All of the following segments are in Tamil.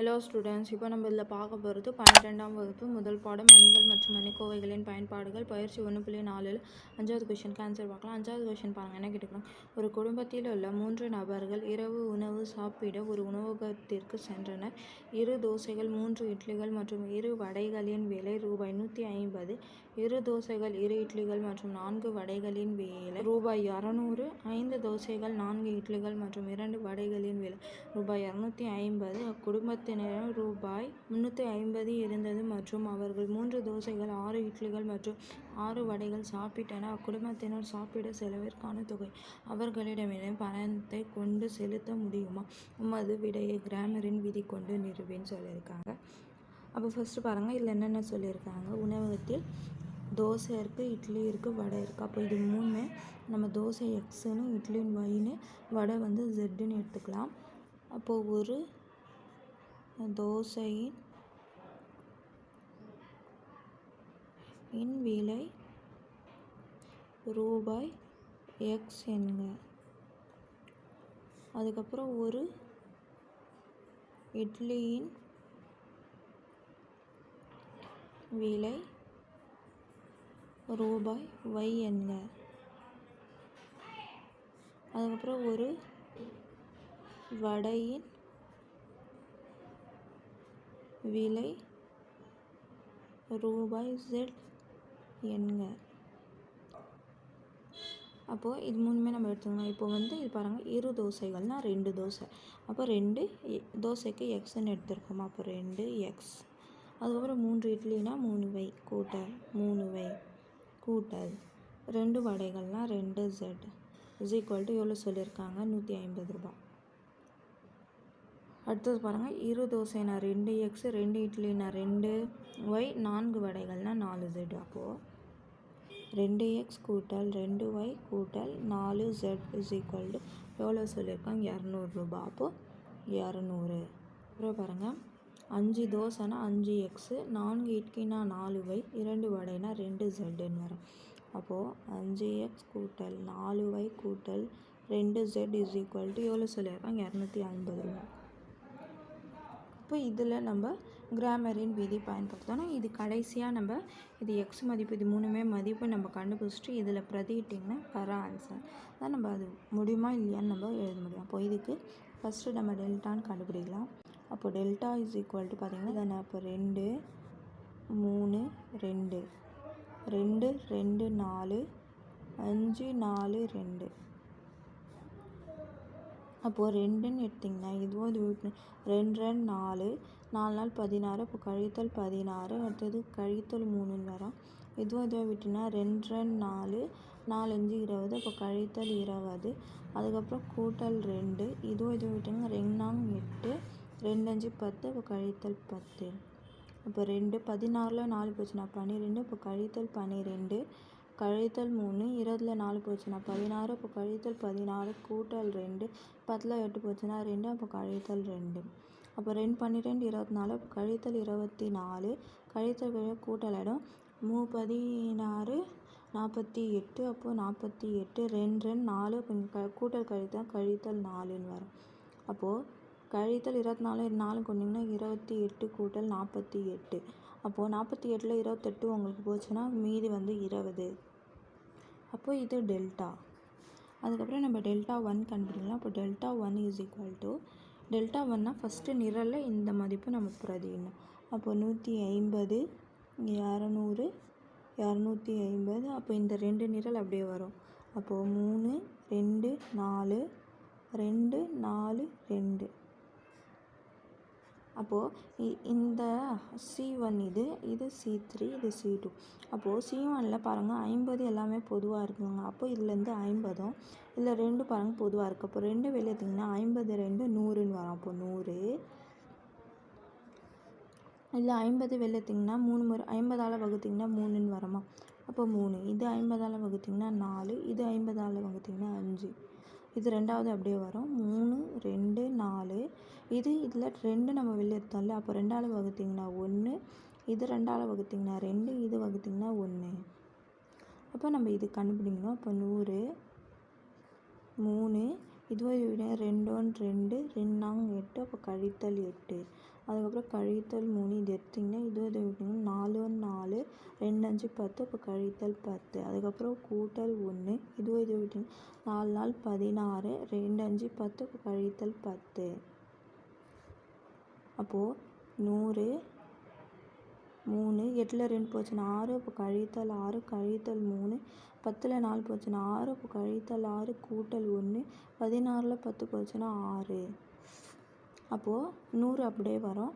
ஹலோ ஸ்டூடெண்ட்ஸ் இப்போ நம்ம இதில் பார்க்க போகிறது பன்னிரெண்டாம் வகுப்பு முதல் பாடம் அணிகள் மற்றும் அணிக்கோவைகளின் பயன்பாடுகள். பயிற்சி ஒன்று புள்ளி நாலில் அஞ்சாவது கொஷினுக்கு ஆன்சர் பார்க்கலாம். அஞ்சாவது கொஷின் பாருங்கள் என்ன கேட்டுக்கலாம் ஒரு குடும்பத்தில் உள்ள மூன்று நபர்கள் இரவு உணவு சாப்பிட ஒரு உணவகத்திற்கு சென்றனர். இரு தோசைகள் மூன்று இட்லிகள் மற்றும் இரு வடைகளின் விலை ரூபாய் நூற்றி ஐம்பது. இரு தோசைகள் இரு இட்லிகள் மற்றும் நான்கு வடைகளின் விலை. ரூபாய் இரநூறு ஐந்து தோசைகள் நான்கு இட்லிகள் மற்றும் இரண்டு வடைகளின் விலை. ரூபாய் இரநூத்தி ஐம்பது அக்குடும்பத்தினரிடம் ரூபாய் முந்நூற்றி ஐம்பது இருந்தது மற்றும் அவர்கள் மூன்று தோசைகள் ஆறு இட்லிகள் மற்றும் ஆறு வடைகள் சாப்பிட்டனர். அக்குடும்பத்தினர் சாப்பிட செலவிற்கான தொகை அவர்களிடமிருந்து பணத்தை கொண்டு செலுத்த முடியுமா? உமது விடையை கிராமரின் விதி கொண்டு நிறுவின்னு சொல்லியிருக்காங்க. அப்போ ஃபஸ்ட்டு பாருங்கள் இதில் என்னென்ன சொல்லியிருக்காங்க? உணவகத்தில் தோசை இருக்குது இட்லி இருக்குது வடை இருக்குது அப்போ இது மூணுமே நம்ம தோசை எக்ஸுன்னு இட்லின்னு ஒய்னு வடை வந்து ஜெட்டுன்னு எடுத்துக்கலாம். அப்போது ஒரு தோசையின் இன் விலை ரூபாய் எக்ஸ் என்க. அதுக்கப்புறம் ஒரு இட்லியின் விலை ரூபாய் ஒய் என்க. அதுக்கப்புறம் ஒரு வடையின் விலை ரூபாய் ஜெட் என்க. அப்போது இது மூணுமே நம்ம எடுத்துக்கலாம் இப்போ வந்து இது பாருங்கள் இரு தோசைகள்னால் ரெண்டு தோசை. அப்போ ரெண்டு தோசைக்கு எக்ஸ்ன்னு எடுத்துருக்கோமா? அப்போ ரெண்டு எக்ஸ் அதுக்கப்புறம் மூன்று இட்லினா மூணு வை கூட்டல் மூணு வை. கூட்டல். ரெண்டு வடைகள்னால் ரெண்டு ஜெட் இஸ் ஈக்குவல் டு எவ்வளோ சொல்லியிருக்காங்க? நூற்றி ஐம்பது ரூபா அடுத்தது பாருங்கள் இரு தோசைனா ரெண்டு எக்ஸ் ரெண்டு இட்லினா ரெண்டு ஒய் நான்கு வடைகள்னா நாலு ஜெட் அப்போது ரெண்டு எக்ஸ் கூட்டல் ரெண்டு ஒய் கூட்டல் நாலு ஜெட் இஸ் ஈக்குவல் டு எவ்வளோ சொல்லியிருக்காங்க? இரநூறுபா அப்போது இரநூறு. அப்புறம் பாருங்கள் அஞ்சு தோசைனா அஞ்சு எக்ஸு நான்கு இட்லினா நாலு ஒய் இரண்டு வடைனா ரெண்டு ஜெட்டுன்னு வரும். அப்போது அஞ்சு எக்ஸ் கூட்டல் நாலு ஒய் கூட்டல் ரெண்டு ஜெட் இஸ் ஈக்குவல் டு எவ்வளோ சொல்லியிருக்காங்க இரநூத்தி ஐம்பது ரூபா இப்போ இதில் நம்ம கிராமரின் விதி பயன்படுத்தணும். இது கடைசியாக நம்ம இது எக்ஸ் மதிப்பு இது மூணுமே மதிப்பு நம்ம கண்டுபிடிச்சிட்டு இதில் பிரதிட்டிங்கன்னா வர ஆன்சர் தான் நம்ம அது முடியுமா இல்லையான்னு நம்ம எழுத முடியும். அப்போ இதுக்கு ஃபஸ்ட்டு நம்ம டெல்டான்னு கண்டுபிடிக்கலாம். அப்போ டெல்டா இஸ் ஈக்குவல் டு பார்த்தீங்கன்னா தானே அப்போ ரெண்டு மூணு ரெண்டு. ரெண்டு ரெண்டு நாலு அஞ்சு நாலு ரெண்டு. அப்போது ரெண்டுன்னு எடுத்திங்கன்னா இதுவும் இது விட்டு ரெண்டு ரெண்டு நாலு. நாலு நாள் பதினாறு அப்போ கழித்தல் பதினாறு அடுத்தது கழித்தல் மூணுன்னு வரும் இதுவும் இதுவும் விட்டுனா ரெண்டு ரெண்டு நாலு நாலஞ்சு இருபது அப்போ கழித்தல் இருபது. அதுக்கப்புறம் கூட்டல் ரெண்டு. இதுவும் இதுவும் விட்டுங்க நாங்க எட்டு. ரெண்டு அஞ்சு பத்து அப்போ கழித்தல் பத்து. அப்போ ரெண்டு பதினாறில் நாலு போச்சுன்னா பன்னிரெண்டு இப்போ கழித்தல் பன்னிரெண்டு கழித்தல் மூணு இருபதில் நாலு போச்சுன்னா பதினாறு அப்போ கழித்தல் பதினாறு கூட்டல் ரெண்டு பத்தில் எட்டு போச்சுன்னா ரெண்டு அப்போ கழித்தல் ரெண்டு. அப்போ ரெண்டு பன்னிரெண்டு இருபத்தி நாலு அப்போ கழித்தல் இருபத்தி நாலு கழித்தல் கழிவு கூட்டல் இடம் மூ பதினாறு நாற்பத்தி எட்டு அப்போது நாற்பத்தி எட்டு ரெண்டு ரெண்டு நாலு அப்போ க கூட்டல் கழித்தல் கழித்தல் நாலுன்னு வரும். அப்போது கழித்தல் இருபத்தி நாலு நாலு கொண்டிங்கன்னா இருபத்தி எட்டு கூட்டல் நாற்பத்தி எட்டு. அப்போது நாற்பத்தி எட்டில் இருபத்தெட்டு உங்களுக்கு போச்சுன்னா மீதி வந்து இருபது. அப்போது இது டெல்டா. அதுக்கப்புறம் நம்ம டெல்டா ஒன் கண்டுபிடிக்கலாம். அப்போ delta one is equal to delta ஒன்னா ஃபஸ்ட்டு நிரலில் இந்த மதிப்பு நம்ம பிரதிடணும் அப்போ நூற்றி ஐம்பது இரநூறு இரநூத்தி ஐம்பது. அப்போ இந்த ரெண்டு நிரல் அப்படியே வரும். அப்போது மூணு ரெண்டு நாலு ரெண்டு நாலு ரெண்டு. அப்போது இந்த சி ஒன் இது இது சி த்ரீ இது சி டூ அப்போது சி ஒனில் பாருங்கள் ஐம்பது எல்லாமே பொதுவாக இருக்குங்க. அப்போ இதுலேருந்து ஐம்பதும் இதில் ரெண்டு பாருங்கள் பொதுவாக இருக்குது அப்போ ரெண்டு வெளியே எடுத்திங்கன்னா ஐம்பது ரெண்டு நூறுன்னு வரும். அப்போ நூறு. இல்லை ஐம்பது வெளியத்திங்கன்னா மூணு முறை ஐம்பதால் வகுத்திங்கன்னா மூணுன்னு வருமா? அப்போ மூணு. இது ஐம்பதால் வகுத்திங்கன்னா நாலு. இது ஐம்பதால் வகுத்திங்கன்னா அஞ்சு. இது ரெண்டாவது அப்படியே வரும். மூணு ரெண்டு நாலு. இது இதில் ரெண்டு நம்ம வெளியே எடுத்தோம்ல அப்போ ரெண்டால் வகுத்திங்கன்னா ஒன்று இது ரெண்டால் வகுத்திங்கன்னா ரெண்டு இது வகுத்திங்கன்னா ஒன்று. அப்போ நம்ம இது கண்டுபிடிக்கணும். அப்போ நூறு மூணு இதுவரை விட ரெண்டோன் ரெண்டு ரெண்டாங்க எட்டு அப்போ கழித்தல் எட்டு. அதுக்கப்புறம் கழித்தல் மூணு இது எடுத்திங்கன்னா இது இதை விட்டிங்கன்னா நாலு ஒன்று நாலு ரெண்டு அஞ்சு பத்து அப்போ கழித்தல் பத்து. அதுக்கப்புறம் கூட்டல் ஒன்று இது இது விட்டிங்கன்னா நாலு நாள் பதினாறு ரெண்டு அஞ்சு பத்து அப்போ கழித்தல் பத்து. அப்போது நூறு மூணு எட்டில் ரெண்டு போச்சுன்னா ஆறு அப்போ கழித்தல் ஆறு கழித்தல் மூணு பத்தில் நாலு போச்சுன்னா ஆறு அப்போ கழித்தல் ஆறு கூட்டல் ஒன்று பதினாறில் பத்து போச்சுன்னா ஆறு. அப்போது நூறு அப்படியே வரும்.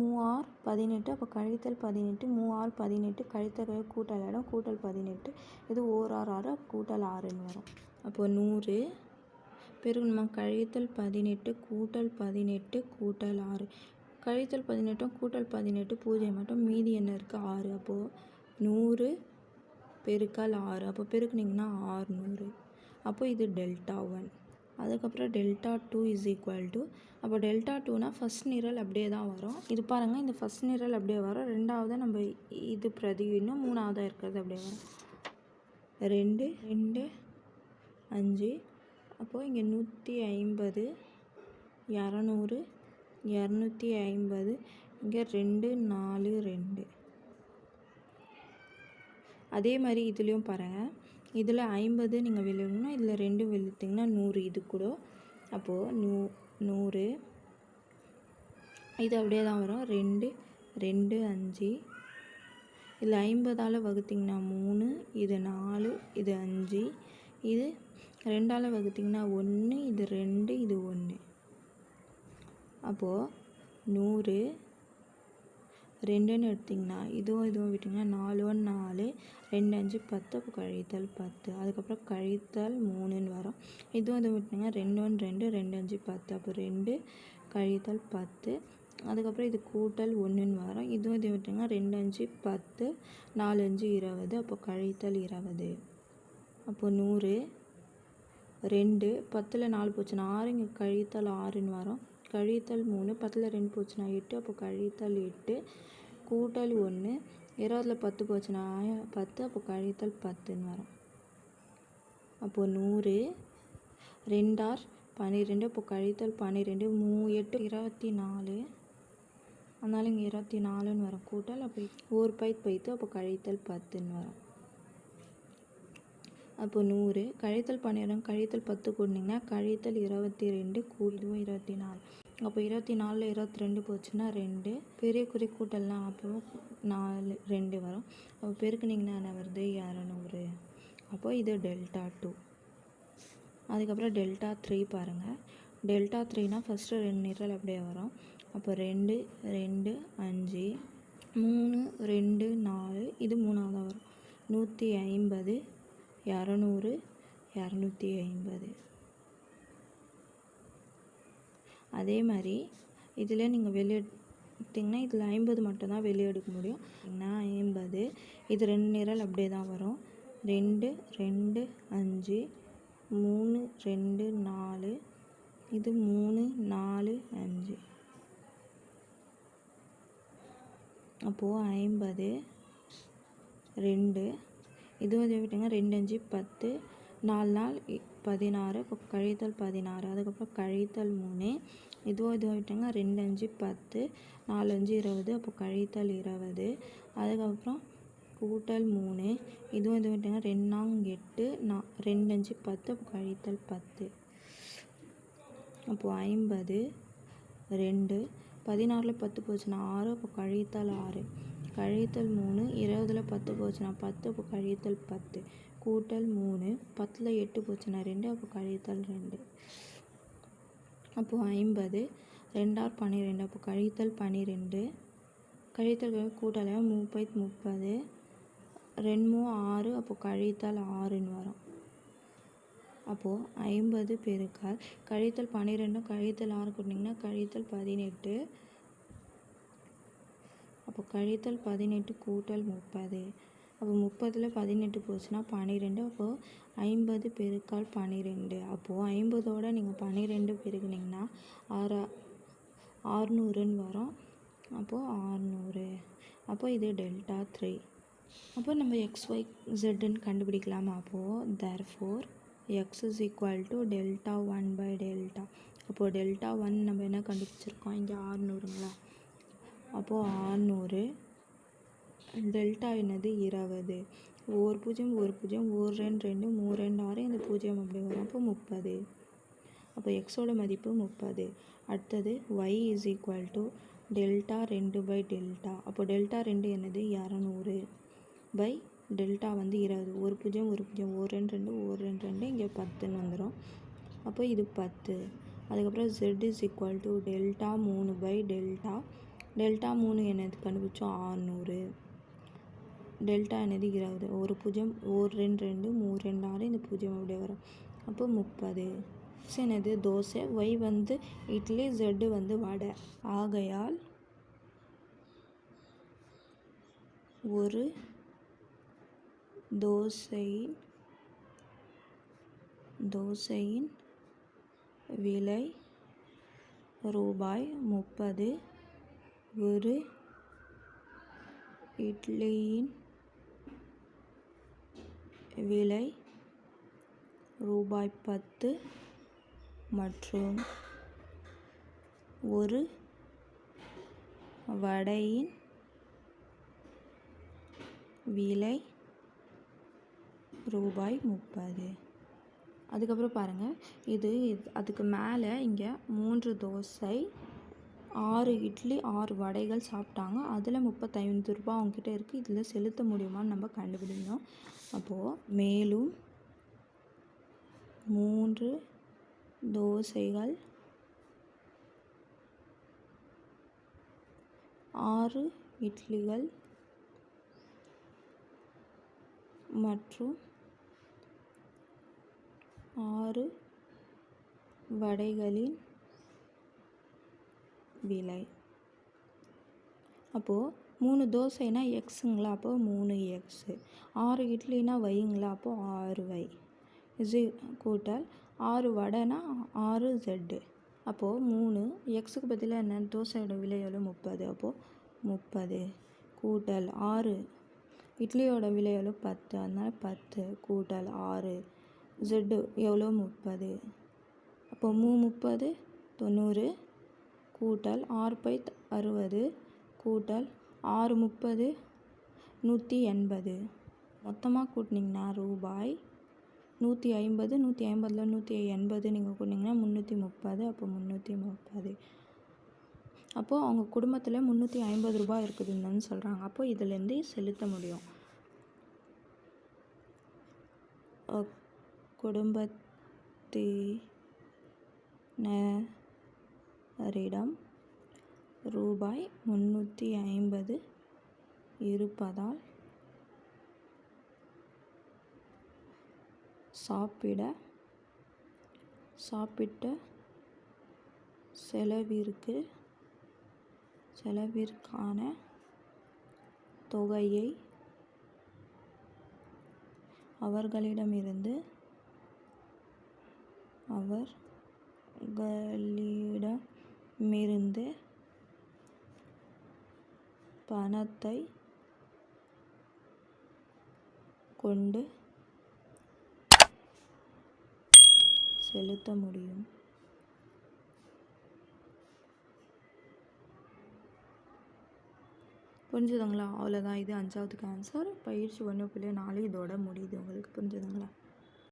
மூவார் பதினெட்டு அப்போ கழித்தல் பதினெட்டு மூவார் பதினெட்டு கழித்தல் கூட்டல் இடம் கூட்டல் பதினெட்டு. இது ஓர் ஆறு ஆறு கூட்டல் ஆறுன்னு வரும். அப்போது நூறு. பிறகு நம்ம கழித்தல் பதினெட்டு கூட்டல் பதினெட்டு கூட்டல் ஆறு. கழித்தல் பதினெட்டும் கூட்டல் பதினெட்டு பூஜை மட்டும். மீதி என்ன இருக்குது ஆறு. அப்போது நூறு பெருக்கல் ஆறு. அப்போ பெருக்குனிங்கன்னா ஆறுநூறு. அப்போ இது டெல்டா ஒன். அதுக்கப்புறம் delta two is equal to அப்போ டெல்டா டூனா ஃபஸ்ட் நிரல் அப்படியே தான் வரும். இது பாருங்கள் இந்த ஃபஸ்ட் நிரல் அப்படியே வரும். ரெண்டாவது நம்ம இது பிரதிவிடணும் மூணாவதாக இருக்கிறது அப்படியே வரும். ரெண்டு ரெண்டு அஞ்சு அப்போது இங்கே நூற்றி ஐம்பது இரநூறு இரநூத்தி ஐம்பது இங்கே ரெண்டு நாலு ரெண்டு. அதே மாதிரி இதுலேயும் பாருங்கள் இதில் ஐம்பது நீங்கள் வெளியிடணும் இதில் ரெண்டு விழுத்திங்கன்னா நூறு இது கூட. அப்போது நூ நூறு. இது அப்படியே தான் வரும். ரெண்டு ரெண்டு அஞ்சு. இதில் ஐம்பதால் வகுத்திங்கன்னா மூணு இது நாலு இது அஞ்சு. இது ரெண்டால் வகுத்திங்கன்னா ஒன்று இது ரெண்டு இது ஒன்று. அப்போது நூறு. ரெண்டுன்னு எடுத்திங்கன்னா இதுவும் இதுவும் விட்டிங்கன்னா நாலு ஒன்று நாலு ரெண்டு அஞ்சு பத்து அப்போ கழித்தல் பத்து. அதுக்கப்புறம் கழித்தல் மூணுன்னு வரும். இதுவும் இதுவும் விட்டிங்கன்னா ரெண்டு ஒன்று ரெண்டு ரெண்டு அஞ்சு பத்து. அப்போ ரெண்டு கழித்தல் பத்து. அதுக்கப்புறம் இது கூட்டல் ஒன்றுன்னு வரும். இதுவும் இது விட்டிங்கன்னா ரெண்டு அஞ்சு பத்து நாலு அஞ்சு இருபது. அப்போ கழித்தல் இருபது. அப்போ நூறு ரெண்டு பத்தில் நாலு போச்சுன்னா ஆறு இங்கே கழித்தல் ஆறுன்னு வரும். கழித்தல் மூணு பத்தில் ரெண்டு போச்சுன்னா எட்டு அப்போ கழித்தல் எட்டு கூட்டல் ஒன்று இருபதில் பத்து போச்சுன்னா பத்து அப்போ கழித்தல் பத்துன்னு வரும். அப்போது நூறு ரெண்டார் பன்னிரெண்டு அப்போ கழித்தல் பன்னிரெண்டு மூ எட்டு இருபத்தி நாலு. அதனால இங்கே இருபத்தி நாலுன்னு வரும். கூட்டல் அப்போ ஒரு பைத் பைத்து அப்போ கழித்தல் பத்துன்னு வரும். அப்போ நூறு. கழித்தல் பன்னிரெண்டு கழித்தல் பத்து கூட்டினீங்கன்னா கழித்தல் இருபத்தி ரெண்டு கூடுதுவும் இருபத்தி நாலு அப்போ இருபத்தி நாலில் இருபத்தி ரெண்டு போச்சுன்னா ரெண்டு. பெரிய குறி கூட்டல்லாம் அப்போ நாலு ரெண்டு வரும். அப்போ பெருக்குனிங்கன்னா என்ன வருது? இரநூறு. அப்போ இது டெல்டா டூ. அதுக்கப்புறம் டெல்டா த்ரீ பாருங்கள் டெல்டா த்ரீனா ஃபஸ்ட்டு ரெண்டு நிரல் அப்படியே வரும். அப்போ ரெண்டு ரெண்டு அஞ்சு மூணு ரெண்டு நாலு. இது மூணாவதாக வரும். நூற்றி ஐம்பது இரநூறு இரநூத்தி ஐம்பது. அதே மாதிரி இதில் நீங்கள் வெளியெடுத்திங்கன்னா இதில் ஐம்பது மட்டும்தான் வெளியே எடுக்க முடியும். ஏன்னா ஐம்பது இது ரெண்டு நிரல் அப்படியே தான் வரும். ரெண்டு ரெண்டு அஞ்சு மூணு ரெண்டு நாலு இது மூணு நாலு அஞ்சு. அப்போது ஐம்பது ரெண்டு இதுவும் இதை விட்டுங்க ரெண்டு அஞ்சு பத்து நாலு நாள் பதினாறு இப்போ கழித்தல் பதினாறு அதுக்கப்புறம் கழித்தல் மூணு. இதுவும் இதுவும் விட்டுங்க ரெண்டு அஞ்சு பத்து நாலு அஞ்சு இருபது அப்போ கழித்தல் இருபது அதுக்கப்புறம் கூட்டல் மூணு. இதுவும் இதுவும் விட்டுங்க ரெண்டாங் எட்டு நா ரெண்டு அஞ்சு பத்து அப்போ கழித்தல் பத்து. அப்போது ஐம்பது ரெண்டு பதினாறில் பத்து போச்சுன்னா ஆறு அப்போ கழித்தல் ஆறு. கழித்தல் மூணு இருபதில் பத்து போச்சுன்னா பத்து அப்போ கழித்தல் பத்து. கூட்டல் மூணு பத்தில் எட்டு போச்சுன்னா ரெண்டு அப்போ கழித்தல் ரெண்டு. அப்போது ஐம்பது ரெண்டார் பன்னிரெண்டு அப்போ கழித்தல் பன்னிரெண்டு கழித்தல் கூட்டல் முப்பை முப்பது ரெண்டு ஆறு அப்போ கழித்தல் ஆறுன்னு வரும். அப்போது ஐம்பது பெருக்கால் கழித்தல் பன்னிரெண்டும் கழித்தல் ஆறு கூட்டினீங்கன்னா கழித்தல் பதினெட்டு. அப்போ கழித்தல் பதினெட்டு கூட்டல் முப்பது. அப்போ முப்பதில் பதினெட்டு போச்சுன்னா பன்னிரெண்டு அப்போது ஐம்பது பெருக்கால் பன்னிரெண்டு அப்போது ஐம்பதோட நீங்கள் பன்னிரெண்டு பெருகுனிங்கன்னா ஆறு ஆறுநூறுன்னு வரும். அப்போது ஆறுநூறு. அப்போ இது டெல்டா த்ரீ. அப்போ நம்ம எக்ஸ் ஒய் ஜெட்டுன்னு கண்டுபிடிக்கலாமா? அப்போது therefore x is equal to delta one by delta. அப்போது டெல்டா ஒன் நம்ம என்ன கண்டுபிடிச்சிருக்கோம்? இங்கே ஆறுநூறுங்களா? அப்போது ஆறுநூறு. டெல்டா என்னது? இருபது. ஒரு பூஜ்ஜியம் ஒரு பூஜ்ஜியம் ஒரு ரெண்டு ரெண்டு மூணு ரெண்டு ஆறு இந்த பூஜ்ஜியம் அப்படி வரும். அப்போ முப்பது. அப்போ எக்ஸோட மதிப்பு முப்பது. அடுத்தது y is equal to delta ரெண்டு பை டெல்டா. அப்போ டெல்டா ரெண்டு என்னது? இரநூறு. பை டெல்டா வந்து இருபது. ஒரு பூஜ்ஜியம் ஒரு பூஜ்ஜியம் ஒரு ரெண்டு ரெண்டு ஒரு ரெண்டு ரெண்டு இங்கே பத்துன்னு வந்துடும் அப்போ இது பத்து. அதுக்கப்புறம் jet is equal to delta மூணு பை டெல்டா. டெல்டா மூணு என்னது கண்டுபிடிச்சோம் ஆறுநூறு. டெல்டா என்னது? இருபது. ஒரு பூஜ்ஜியம் ஒரு ரெண்டு ரெண்டு மூணு ரெண்டு ஆறு இந்த பூஜ்ஜியம் அப்படியே வரும். அப்போ முப்பது. ஸோ என்னது? தோசை. ஒய் வந்து இட்லி ஜெட்டு வந்து வடை. ஆகையால் ஒரு தோசையின் தோசையின் விலை ரூபாய் முப்பது. ஒரு இட்லியின் விலை ரூபாய் பத்து மற்றும் ஒரு வடையின் விலை ரூபாய் முப்பது. அதுக்கப்புறம் பாருங்கள் இது அதுக்கு மேலே இங்கே மூன்று தோசை ஆறு இட்லி ஆறு வடைகள் சாப்பிட்டாங்க. அதில் முப்பத்தைந்து ரூபா அவங்கக்கிட்ட இருக்குது இதில் செலுத்த முடியுமான்னு நம்ம கண்டுபிடிக்கணும். அப்போது மேலும் மூன்று தோசைகள் ஆறு இட்லிகள் மற்றும் ஆறு வடைகளின் விலை. அப்போது மூணு தோசைனா எக்ஸுங்களா? அப்போது மூணு எக்ஸு. ஆறு இட்லினா வைங்களா அப்போது ஆறு வை. இஸ் கூட்டல் ஆறு வடைனா ஆறு ஜெட்டு அப்போது மூணு எக்ஸுக்கு பதிலாக என்ன? தோசையோட விலை எவ்வளோ? முப்பது. அப்போது முப்பது. கூட்டல் ஆறு. இட்லியோட விலை எவ்வளோ? பத்து. அதனால் பத்து. கூட்டல் ஆறு. ஜெட்டு எவ்வளோ? முப்பது. அப்போது மூ முப்பது தொண்ணூறு கூட்டல் ஆறு பை அறுபது கூட்டல் ஆறு முப்பது நூற்றி எண்பது. மொத்தமாக கூட்டினீங்கன்னா ரூபாய் நூற்றி ஐம்பது நூற்றி ஐம்பதில் நூற்றி எண்பது நீங்கள் கூட்டினீங்கன்னா முந்நூற்றி முப்பது அப்போ முந்நூற்றி முப்பது. அப்போது அவங்க குடும்பத்தில் முந்நூற்றி ஐம்பது ரூபாய் இருக்குதுன்னு சொல்கிறாங்க அப்போது இதுலேருந்து செலுத்த முடியும். அஹ் குடும்பத்தினரிடம் ரூபாய் முந்நூற்றி ஐம்பது இருப்பதால் சாப்பிட சாப்பிட்ட செலவிற்கு செலவிற்கான தொகையை அவர்களிடமிருந்து அவர்களிடமிருந்து பணத்தை கொண்டு செலுத்த முடியும். புரிஞ்சுதுங்களா? அவ்வளோதான் இது அஞ்சாவதுக்கு ஆன்சர் பயிற்சி ஒன்று புள்ளி நாலு. இதோட முடியுது உங்களுக்கு. புரிஞ்சுதுங்களா?